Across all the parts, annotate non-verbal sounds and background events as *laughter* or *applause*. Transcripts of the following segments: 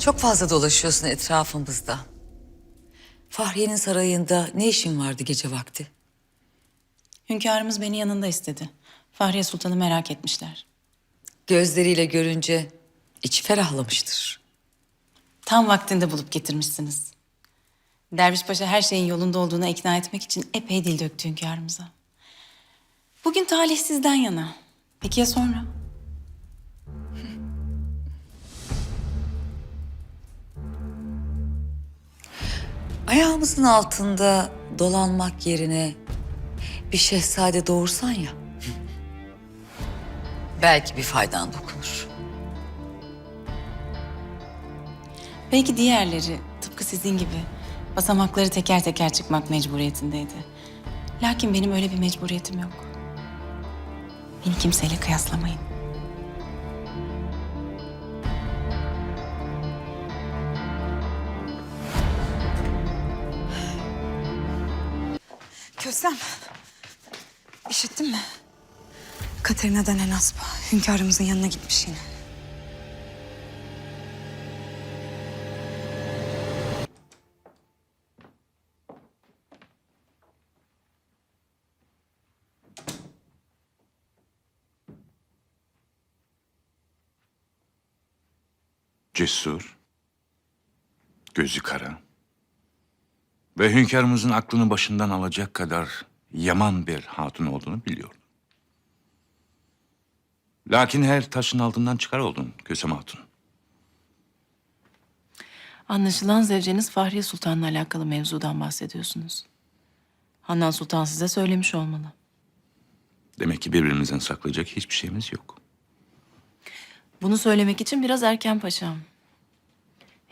Çok fazla dolaşıyorsun etrafımızda. Fahriye'nin sarayında ne işin vardı gece vakti? Hünkârımız beni yanında istedi. Fahriye Sultan'ı merak etmişler. Gözleriyle görünce içi ferahlamıştır. Tam vaktinde bulup getirmişsiniz. Derviş Paşa her şeyin yolunda olduğuna ikna etmek için epey dil döktü hünkârımıza. Bugün talih sizden yana. Peki ya sonra? Ayağımızın altında dolanmak yerine bir şehzade doğursan ya. Belki bir faydan dokunur. Belki diğerleri tıpkı sizin gibi basamakları teker teker çıkmak mecburiyetindeydi. Lakin benim öyle bir mecburiyetim yok. Beni kimseyle kıyaslamayın. Kösem. İşittin mi? Katerina denen aspa hünkârımızın yanına gitmiş yine. Cesur, gözü kara ve hünkârımızın aklını başından alacak kadar yaman bir hatun olduğunu biliyordum. Lakin her taşın altından çıkar oldun Kösem Hatun. Anlaşılan zevceniz Fahriye Sultan'la alakalı mevzudan bahsediyorsunuz. Handan Sultan size söylemiş olmalı. Demek ki birbirimizden saklayacak hiçbir şeyimiz yok. Bunu söylemek için biraz erken paşam.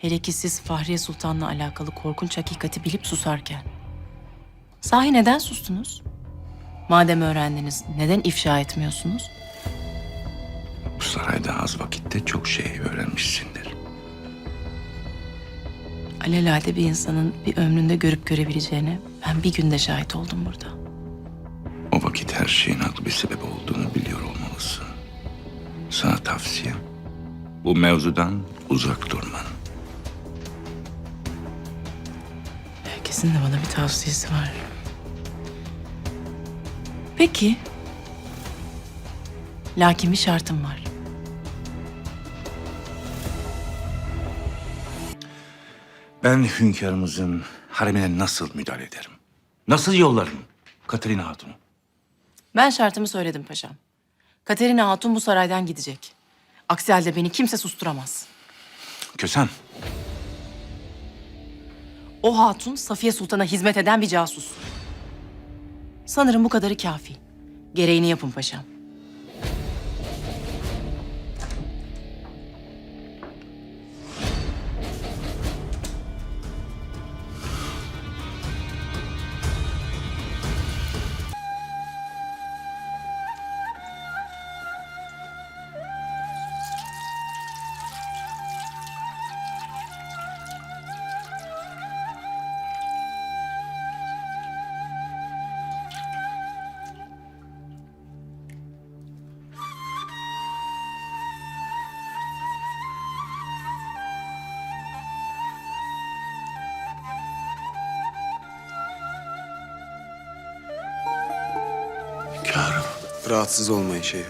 Hele ki siz Fahriye Sultan'la alakalı korkunç hakikati bilip susarken. Sahi neden sustunuz? Madem öğrendiniz, neden ifşa etmiyorsunuz? Bu sarayda az vakitte çok şey öğrenmişsindir. Alelade bir insanın bir ömründe görüp görebileceğine ben bir günde şahit oldum burada. O vakit her şeyin haklı bir sebep olduğunu biliyor olmalısın. Sana tavsiyem bu mevzudan uzak durman. Herkesin de bana bir tavsiyesi var. Peki. Lakin bir şartım var. Ben hünkârımızın haremine nasıl müdahale ederim? Nasıl yollarım Katerina Hatun'u? Ben şartımı söyledim paşam. Katerina Hatun bu saraydan gidecek. Aksi halde beni kimse susturamaz. Kösem, O hatun Safiye Sultan'a hizmet eden bir casus. Sanırım bu kadarı kafi. Gereğini yapın paşam. Rahatsız olmayın Şeyh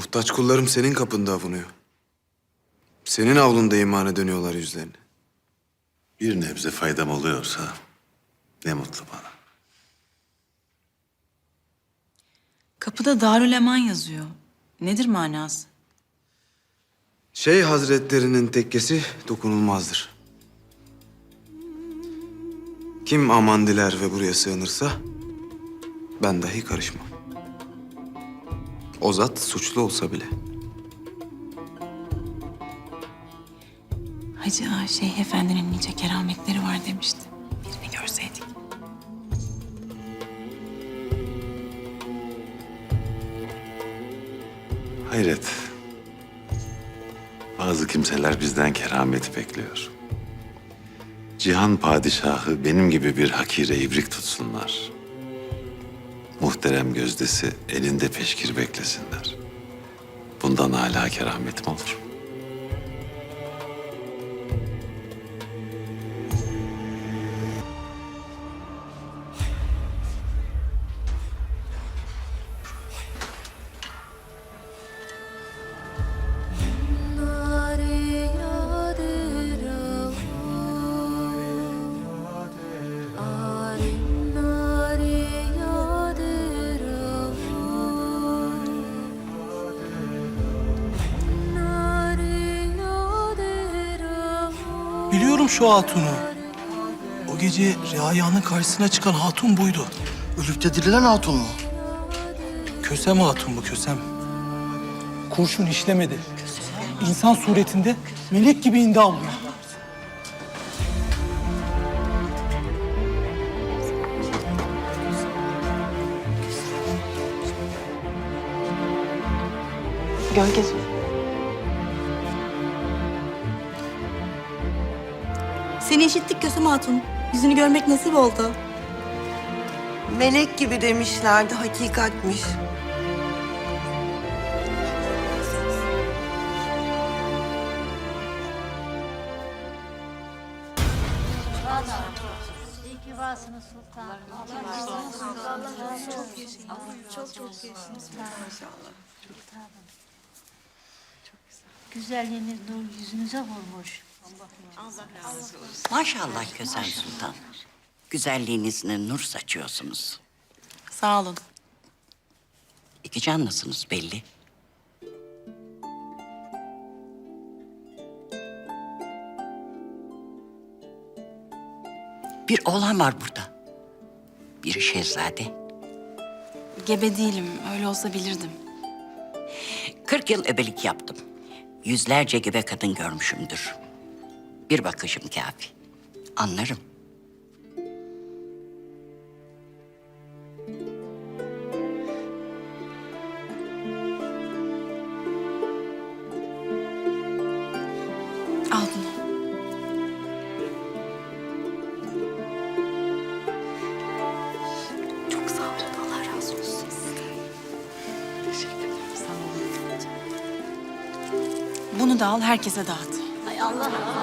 Muhtaç kullarım senin kapında avunuyor. Senin avlunda imana dönüyorlar yüzlerini. Bir nebze faydam oluyorsa ne mutlu bana. Kapıda Darül Eman yazıyor. Nedir manası? Şeyh hazretlerinin tekkesi dokunulmazdır. Kim aman diler ve buraya sığınırsa ben dahi karışmam. O zat suçlu olsa bile. Hacı Ağa Şeyh Efendi'nin nice kerametleri var demişti. Birini görseydik. Hayret. Bazı kimseler bizden keramet bekliyor. Cihan padişahı benim gibi bir hakire ibrik tutsunlar. Muhterem gözdesi elinde peşkir beklesinler. Bundan hala keramet olur? Biliyorum şu hatunu. O gece Riaya'nın karşısına çıkan hatun buydu. Ölüp de dirilen hatun mu? Kösem hatun bu kösem. Kurşun işlemedi. İnsan suretinde melek gibi indi avluya. Gölge Seni işittik Kösem Hatun. Yüzünü görmek nasip oldu. Melek gibi demişlerdi, hakikatmiş. Güzelliğiniz nur yüzünüze vurmuş. Maşallah Kösem Sultan. Güzelliğinizle nur saçıyorsunuz. Sağ olun. İki canlısınız belli. Bir oğlan var burada. Biri şehzade. Gebe değilim. Öyle olsa bilirdim. Kırk yıl ebelik yaptım. Yüzlerce gebe kadın görmüşümdür. Bir bakışım kafi. Anlarım. Al bunu. Çok sağ olun. Allah razı olsun. Teşekkür ederim. Sağ olun. Bunu da al, herkese dağıt. Kösem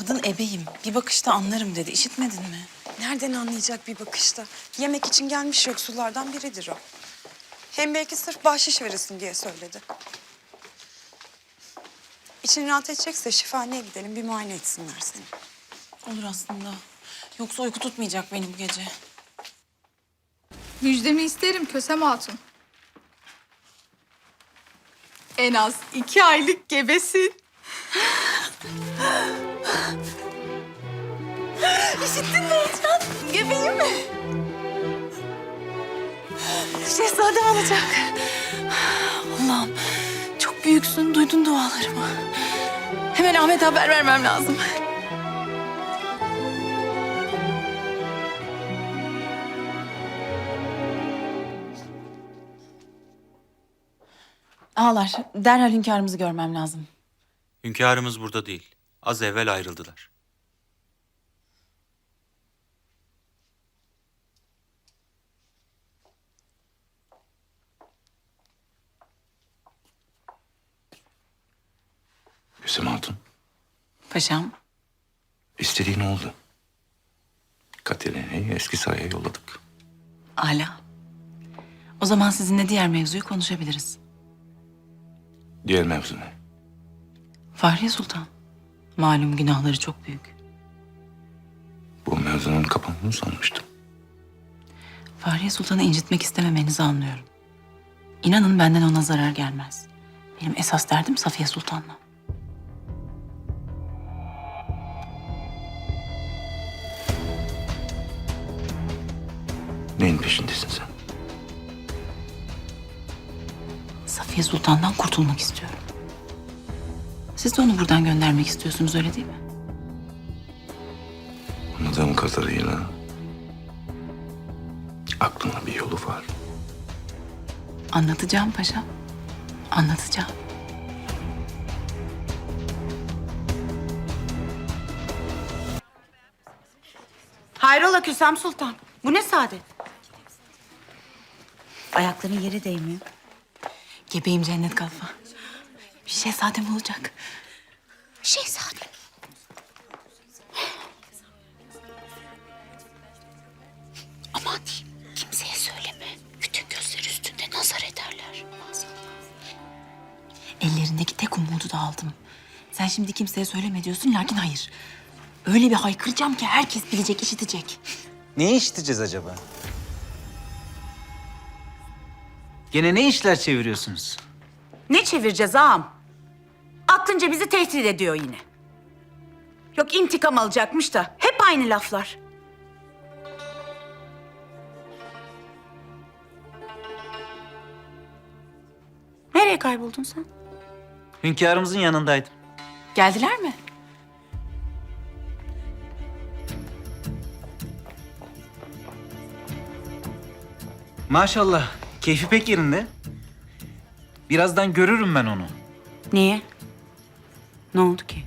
Kadın ebeyim. Bir bakışta anlarım dedi. İşitmedin mi? Nereden anlayacak bir bakışta? Yemek için gelmiş yoksullardan biridir o. Hem belki sırf bahşiş veresin diye söyledi. İçin rahat edecekse şifaneye gidelim bir muayene etsinler seni. Olur aslında. Yoksa uyku tutmayacak beni bu gece. Müjdemi isterim Kösem Hatun. En az iki aylık gebesin. *laughs* İşittin mi Heyecan? Gebeyim mi? Şehzadem olacak. Allah'ım çok büyüksün. Duydun dualarımı. Hemen Ahmet'e haber vermem lazım. Ağlar. Derhal hünkârımızı görmem lazım. Hünkârımız burada değil. Az evvel ayrıldılar. Kösem Hatun, Paşam, istediğin oldu. Katerina'yı eski saraya yolladık. hala. O zaman sizinle diğer mevzuyu konuşabiliriz. Diğer mevzu ne? Fahriye Sultan. Malum günahları çok büyük. Bu mevzunun kapandığını sanmıştım. Fahriye Sultan'ı incitmek istememenizi anlıyorum. İnanın benden ona zarar gelmez. Benim esas derdim Safiye Sultan'la. Neyin peşindesin sen? Safiye Sultan'dan kurtulmak istiyorum. Siz de onu buradan göndermek istiyorsunuz öyle değil mi? Anladığım kadarıyla aklına bir yolu var. Anlatacağım paşam. Anlatacağım. Hayrola Kösem Sultan? Bu ne saadet? Ayakların yere değmiyor. Gebeyim cennet kalfa. Bir şehzadem olacak. Şehzadem. Aman diyeyim, kimseye söyleme. Bütün gözler üstünde nazar ederler. Ellerindeki tek umudu da aldım. Sen şimdi kimseye söyleme diyorsun lakin hayır. Öyle bir haykıracağım ki herkes bilecek, işitecek. Ne işiteceğiz acaba? Gene ne işler çeviriyorsunuz? Ne çevireceğiz ağam? Aklınca bizi tehdit ediyor yine. Yok intikam alacakmış da hep aynı laflar. Nereye kayboldun sen? Hünkârımızın yanındaydım. Geldiler mi? Maşallah, keyfi pek yerinde. Birazdan görürüm ben onu. Niye? Ne oldu ki?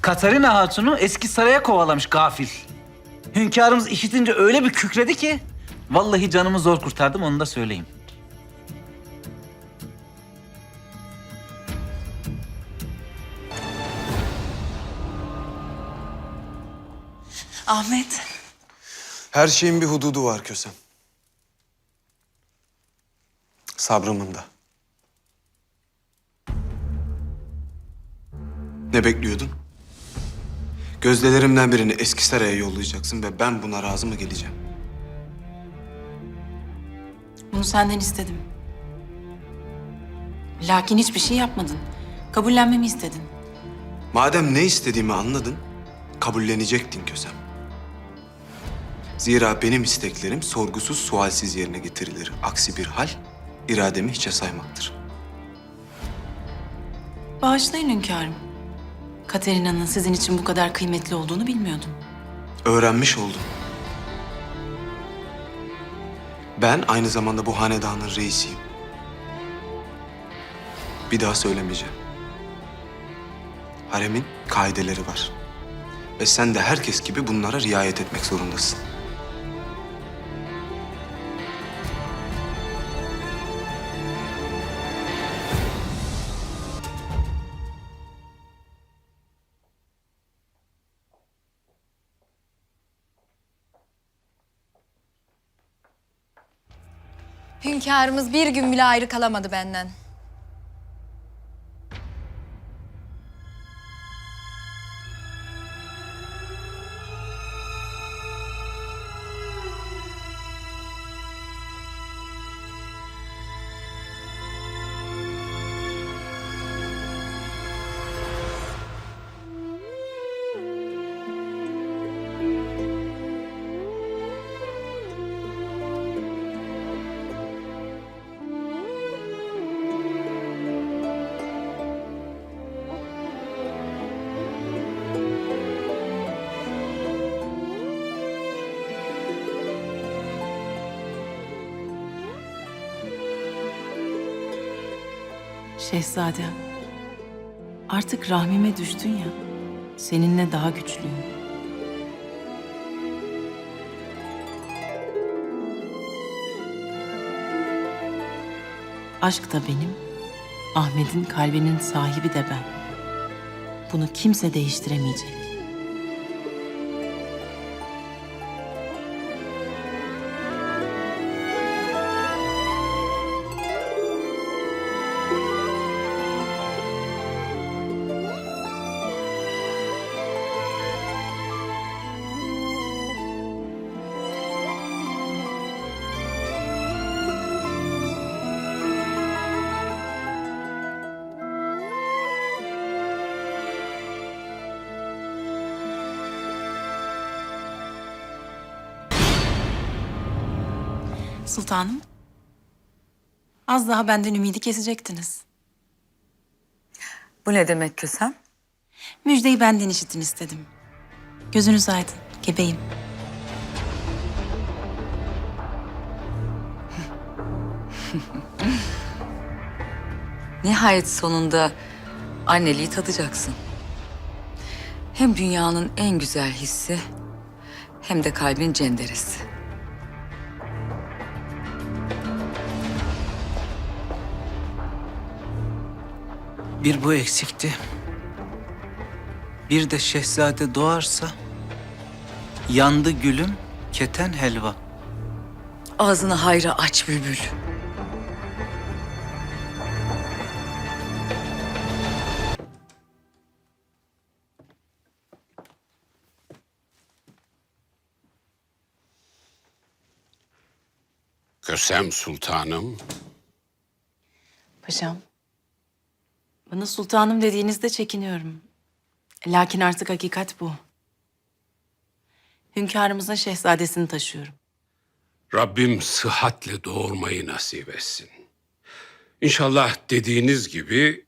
Katarina Hatun'u eski saraya kovalamış gafil. Hünkârımız işitince öyle bir kükredi ki... ...vallahi canımı zor kurtardım onu da söyleyeyim. Ahmet. Her şeyin bir hududu var Kösem. Sabrımın da. Ne bekliyordun? Gözdelerimden birini eski saraya yollayacaksın ve ben buna razı mı geleceğim? Bunu senden istedim. Lakin hiçbir şey yapmadın. Kabullenmemi istedin. Madem ne istediğimi anladın, kabullenecektin Kösem. Zira benim isteklerim sorgusuz sualsiz yerine getirilir. Aksi bir hal, irademi hiçe saymaktır. Bağışlayın hünkârım. Katerina'nın sizin için bu kadar kıymetli olduğunu bilmiyordum. Öğrenmiş oldum. Ben aynı zamanda bu hanedanın reisiyim. Bir daha söylemeyeceğim. Haremin kaideleri var. Ve sen de herkes gibi bunlara riayet etmek zorundasın. Hünkârımız bir gün bile ayrı kalamadı benden. Şehzadem. Artık rahmime düştün ya. Seninle daha güçlüyüm. Aşk da benim, Ahmet'in kalbinin sahibi de ben. Bunu kimse değiştiremeyecek. Sultanım. Az daha benden ümidi kesecektiniz. Bu ne demek Kösem? Müjdeyi benden işitin istedim. Gözünüz aydın, gebeyim. *laughs* Nihayet sonunda anneliği tadacaksın. Hem dünyanın en güzel hissi hem de kalbin cenderesi. Bir bu eksikti. Bir de şehzade doğarsa yandı gülüm keten helva. Ağzını hayra aç bülbül. Kösem Sultanım, Paşam. Bana sultanım dediğinizde çekiniyorum. Lakin artık hakikat bu. Hünkârımızın şehzadesini taşıyorum. Rabbim sıhhatle doğurmayı nasip etsin. İnşallah dediğiniz gibi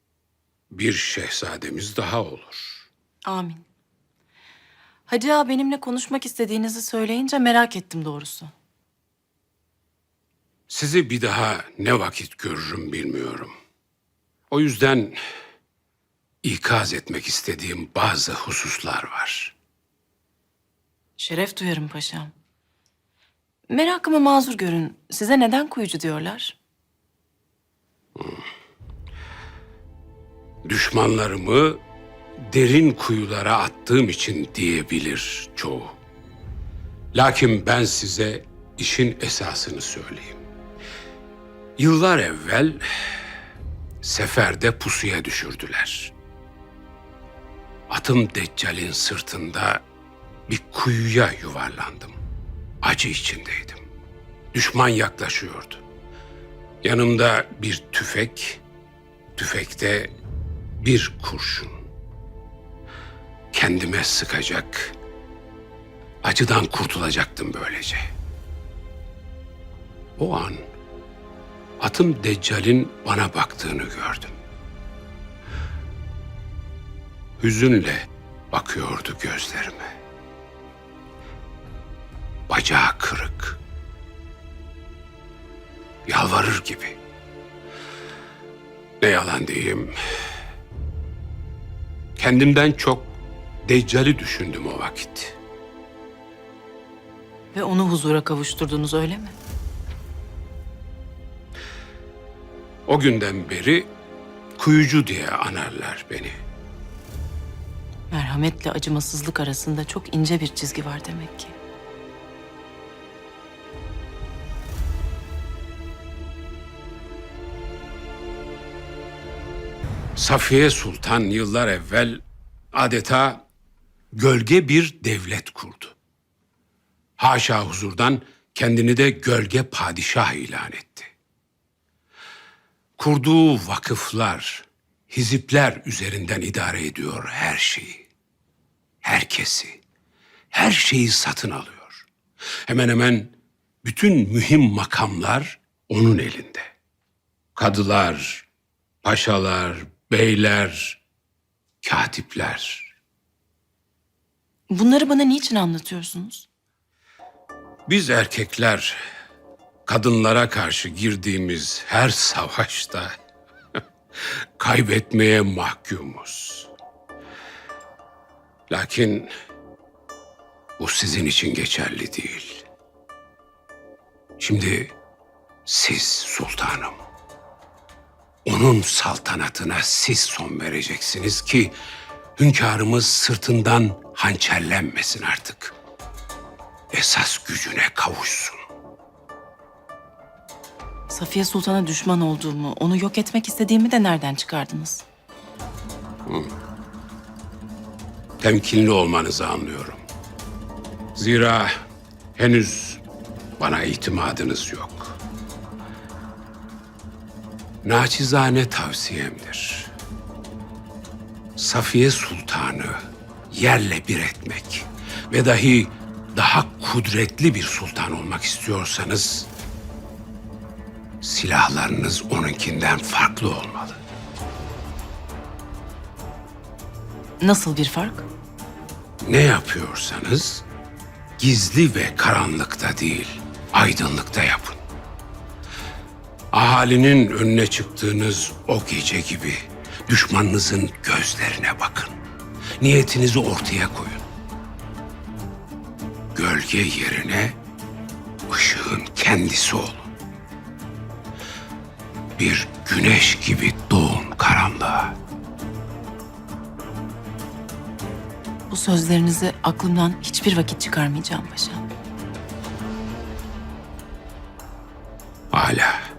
bir şehzademiz daha olur. Amin. Hacı ağa benimle konuşmak istediğinizi söyleyince merak ettim doğrusu. Sizi bir daha ne vakit görürüm bilmiyorum. O yüzden ikaz etmek istediğim bazı hususlar var. Şeref duyarım paşam. Merakımı mazur görün. Size neden kuyucu diyorlar? Düşmanlarımı derin kuyulara attığım için diyebilir çoğu. Lakin ben size işin esasını söyleyeyim. Yıllar evvel seferde pusuya düşürdüler. Atım Deccal'in sırtında bir kuyuya yuvarlandım. Acı içindeydim. Düşman yaklaşıyordu. Yanımda bir tüfek, tüfekte bir kurşun. Kendime sıkacak, acıdan kurtulacaktım böylece. O an atım Deccal'in bana baktığını gördüm. Hüzünle bakıyordu gözlerime. Bacağı kırık. Yalvarır gibi. Ne yalan diyeyim. Kendimden çok Deccal'i düşündüm o vakit. Ve onu huzura kavuşturdunuz öyle mi? O günden beri kuyucu diye anarlar beni. Merhametle acımasızlık arasında çok ince bir çizgi var demek ki. Safiye Sultan yıllar evvel adeta gölge bir devlet kurdu. Haşa huzurdan kendini de gölge padişah ilan etti. Kurduğu vakıflar, hizipler üzerinden idare ediyor her şeyi. Herkesi, her şeyi satın alıyor. Hemen hemen bütün mühim makamlar onun elinde. Kadılar, paşalar, beyler, katipler. Bunları bana niçin anlatıyorsunuz? Biz erkekler kadınlara karşı girdiğimiz her savaşta *laughs* kaybetmeye mahkumuz. Lakin bu sizin için geçerli değil. Şimdi siz sultanım. Onun saltanatına siz son vereceksiniz ki hünkârımız sırtından hançerlenmesin artık. Esas gücüne kavuşsun. Safiye Sultan'a düşman olduğumu, onu yok etmek istediğimi de nereden çıkardınız? Temkinli olmanızı anlıyorum. Zira henüz bana itimadınız yok. Naçizane tavsiyemdir. Safiye Sultan'ı yerle bir etmek ve dahi daha kudretli bir sultan olmak istiyorsanız silahlarınız onunkinden farklı olmalı. Nasıl bir fark? Ne yapıyorsanız gizli ve karanlıkta değil, aydınlıkta yapın. Ahalinin önüne çıktığınız o gece gibi düşmanınızın gözlerine bakın. Niyetinizi ortaya koyun. Gölge yerine ışığın kendisi olun. Bir güneş gibi doğun karanlığa. Bu sözlerinizi aklımdan hiçbir vakit çıkarmayacağım paşam. Hala.